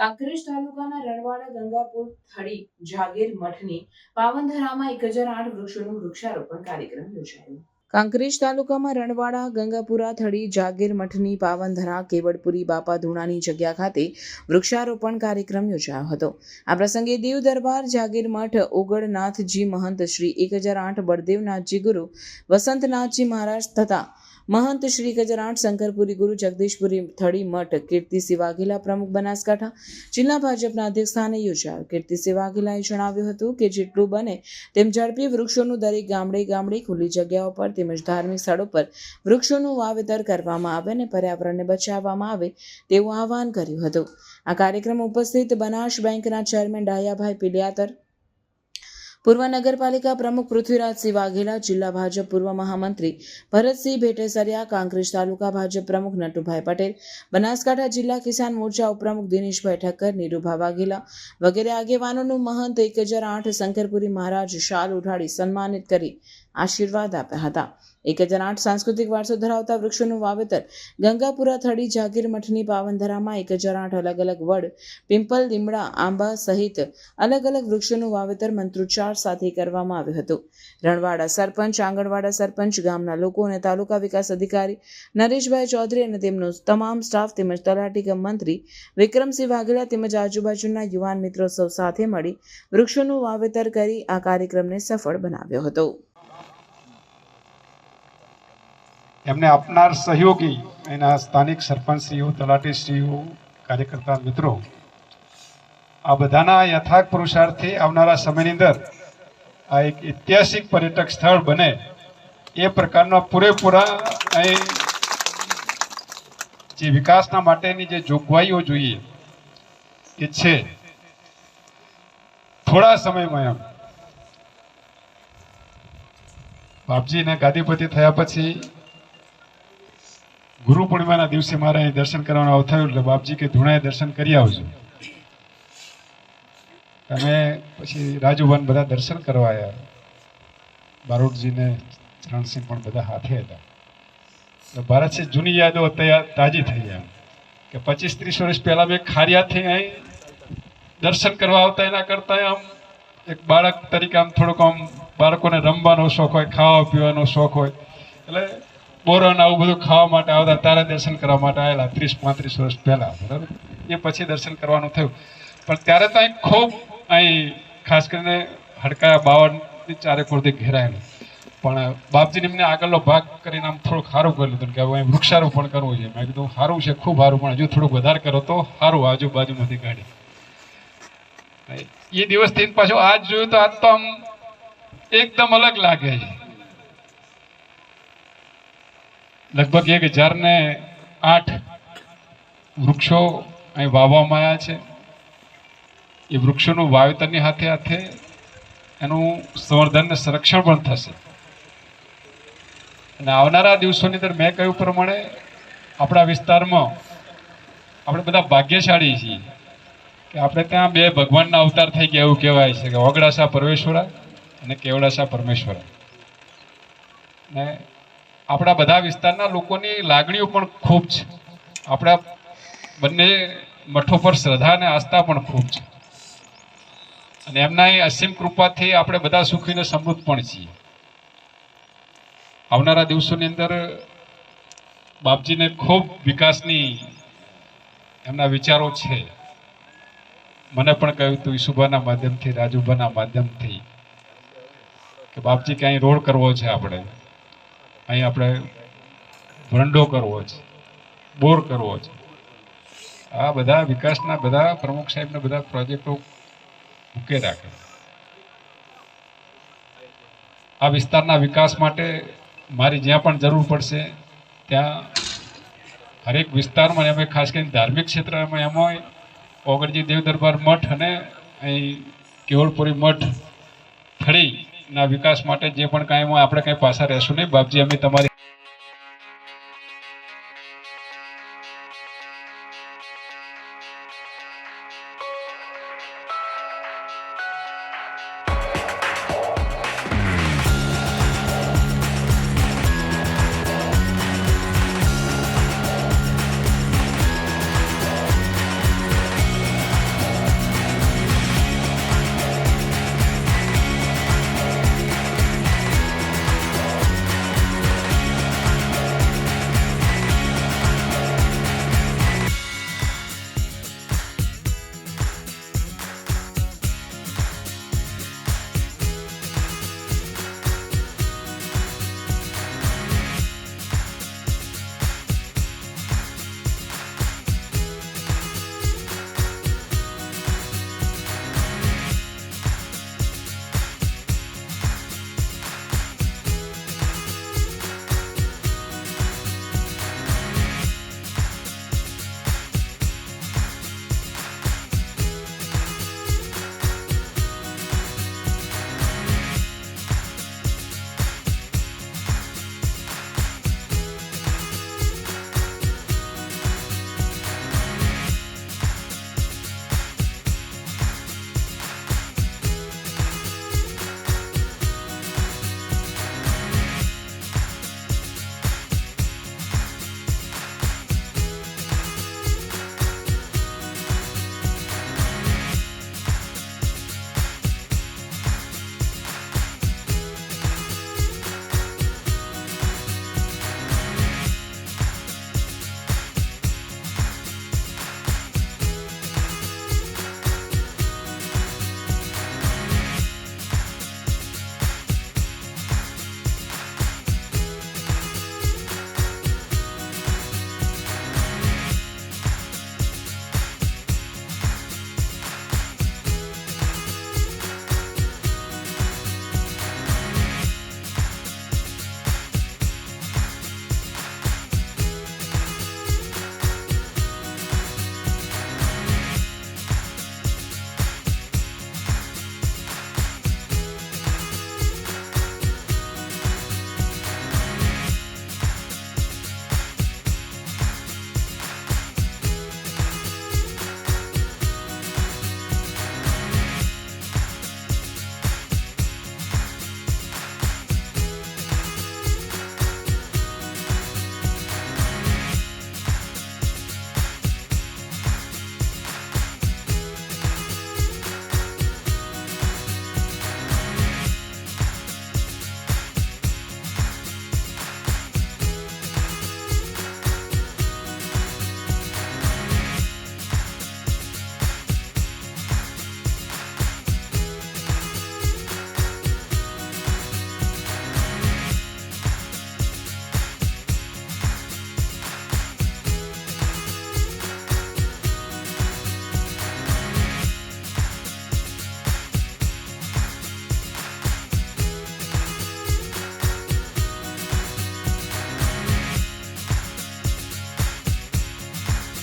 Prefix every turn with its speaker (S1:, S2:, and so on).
S1: કાંકરેજ તાલુકાના રણવાડા ગંગાપુર થડી જાગીર મઠની પાવનધરામાં એક હજાર આઠ વૃક્ષોનું વૃક્ષારોપણ કાર્યક્રમ યોજાયો. કાંકરેજ તાલુકામાં રણવાડા, ગંગાપુરા થડી જાગીર મઠની પાવનધરા, કેવડપુરી, બાપા ધૂણાની જગ્યા ખાતે વૃક્ષારોપણ કાર્યક્રમ યોજાયો હતો. આ પ્રસંગે દેવ દરબાર જાગીર મઠ, ઓગળનાથજી મહંત શ્રી, એક હજાર આઠ બળદેવનાથજી ગુરુ, વસંતનાથજી મહારાજ તથા મહંત શ્રી ગજરાટ, શંકરપુરી ગુરુ, જગદીશપુરી થળી, મઠ કીર્તિસિંહ વાઘેલા પ્રમુખ બનાસકાંઠા જિલ્લા ભાજપના અધ્યક્ષ સ્થાને યોજાયો. કીર્તિસિંહ વાઘેલાએ જણાવ્યું હતું કે જેટલું બને તેમ ઝડપી વૃક્ષોનું દરેક ગામડે ગામડે ખુલ્લી જગ્યાઓ પર તેમજ ધાર્મિક સ્થળો પર વૃક્ષોનું વાવેતર કરવામાં આવે અને પર્યાવરણને બચાવવામાં આવે તેવું આહવાન કર્યું હતું. આ કાર્યક્રમ ઉપસ્થિત બનાસ બેંકના ચેરમેન ડાયાભાઈ પિલિયાતર પૂર્વ નગરપાલિકા પ્રમુખ પૃથ્વીરાજસિંહ વાઘેલા, જિલ્લા ભાજપ પૂર્વ મહામંત્રી ભરતસિંહ ભેટેસરિયા કાંકરેજ તાલુકા ભાજપ પ્રમુખ નટુભાઈ પટેલ, બનાસકાંઠા જિલ્લા કિસાન મોરચા ઉપપ્રમુખ દિનેશભાઈ ઠક્કર, નીરુભા વાઘેલા વગેરે આગેવાનોનું મહંત એક હજાર આઠ શંકરપુરી મહારાજ શાલ ઉઠાડી સન્માનિત કરી આશીર્વાદ આપ્યા હતા. એક હજાર આઠ સાંસ્કૃતિક વારસો ધરાવતા વૃક્ષોનું વાવેતર. ગંગાપુરા, થડી, જાગીર મઠની પાવનધરામાં એક હજાર આઠ અલગ અલગ વડ, પિંપલ, લીમડા, આંબા સહિત અલગ અલગ વૃક્ષોનું વાવેતર મંત્રોચ્ચાર સાથે કરવામાં આવ્યું હતું. રણવાડા સરપંચ, આંગણવાડા સરપંચ, ગામના લોકો અને તાલુકા વિકાસ અધિકારી નરેશભાઈ ચૌધરી અને તેમનો તમામ સ્ટાફ તેમજ તલાટી કમ મંત્રી વિક્રમસિંહ વાઘેલા તેમજ આજુબાજુના યુવાન મિત્રો સૌ સાથે મળી વૃક્ષોનું વાવેતર કરી આ કાર્યક્રમને સફળ બનાવ્યો હતો.
S2: એમને આપનાર સહયોગી એના સ્થાનિક સરપંચશ્રીઓ તલાટીશ્રીઓ કાર્યકર્તા મિત્રો, આ બધાના યથાર્થ પુરુષાર્થે આવનારા સમયની અંદર આ એક ઐતિહાસિક પર્યટક સ્થળ બને એ પ્રકારના પૂરેપૂરા અહીં જે વિકાસના માટેની જે જોગવાઈઓ જોઈએ એ છે. થોડા સમયમાં એમ. બાપજીને ગાદીપતિ થયા પછી ગુરુ પૂર્ણિમાના દિવસે મારે અહીં દર્શન કરવાનું આવું થયું એટલે બાપજી કે ધૂણાએ દર્શન કરી આવજો. અમે પછી રાજુભાન બધા દર્શન કરવા આવ્યા બારોટજીને ચરણસિંહ પણ બધા હાથે હતા. એટલે ભારત છે જૂની યાદો તૈયાર તાજી થઈ ગયા કે પચીસ ત્રીસ વર્ષ પહેલા મેં ખારિયાથી અહીં દર્શન કરવા આવતા એના કરતાં આમ એક બાળક તરીકે આમ થોડુંક આમ બાળકોને રમવાનો શોખ હોય ખાવા પીવાનો શોખ હોય. એટલે બોરણ આવું બધું ખાવા માટે આવતા, તારા દર્શન કરવા માટે આવેલા, ત્રીસ, પાંત્રીસ વર્ષ પહેલા, બરાબર? એ પછી દર્શન કરવાનું થયું. પણ ત્યારે તો અહીં ખૂબ અહીં ખાસ કરીને હડકાયા બાવનની ચારે કોરથી ઘેરાયેલું. પણ બાપજીને એમને આગળનો ભાગ કરીને આમ થોડુંક સારું કરી લીધું કે હવે વૃક્ષારોપણ કરવું છે. મેં કીધું, સારું છે, ખૂબ સારું, પણ હજુ થોડુંક વધારે કરો તો સારું, આજુબાજુમાંથી ગાડી એ દિવસથી પાછું આજ જોયું તો આજ તો આમ એકદમ અલગ લાગે છે. લગભગ એક હજાર ને આઠ વૃક્ષો અહીં વાવવામાં આવ્યા છે. એ વૃક્ષોનું વાવેતરની હાથે હાથે એનું સંવર્ધન ને સંરક્ષણ પણ થશે. અને આવનારા દિવસોની અંદર મેં કહ્યું પ્રમાણે આપણા વિસ્તારમાં આપણે બધા ભાગ્યશાળી છીએ કે આપણે ત્યાં બે ભગવાનના અવતાર થઈ ગયા એવું કહેવાય છે કે ઓગડાસા પરમેશ્વરા અને કેવડાસા પરમેશ્વરા. ને આપણા બધા વિસ્તારના લોકોની લાગણીઓ પણ ખૂબ છે. આપણા બંને મઠો પર શ્રદ્ધા અને આસ્થા પણ ખૂબ છે. અને એમના એ અસીમ કૃપાથી આપણે બધા સુખી અને સમૃદ્ધ પણ છીએ. આવનારા દિવસોની અંદર બાપજીને ખૂબ વિકાસની એમના વિચારો છે. મને પણ કહ્યું હતું ઈશુભાના માધ્યમથી, રાજુભાના માધ્યમથી, કે બાપજી ક્યાંય રોડ કરવો છે આપણે? અહીં આપણે ભરંડો કરવો છે, બોર કરવો છે. આ બધા વિકાસના બધા પ્રમુખ સાહેબના બધા પ્રોજેક્ટો મૂકે રાખે. આ વિસ્તારના વિકાસ માટે મારી જ્યાં પણ જરૂર પડશે, ત્યાં હરેક વિસ્તારમાં અમે ખાસ કરીને ધાર્મિક ક્ષેત્રમાં એમાં ઓગણજી દેવ દરબાર મઠ અને અહીં કેવળપુરી મઠ થળીના વિકાસ માટે જે પણ કાંઈ આપણે કાંઈ પાછા રહેશું નહીં. બાપજી અમે તમારી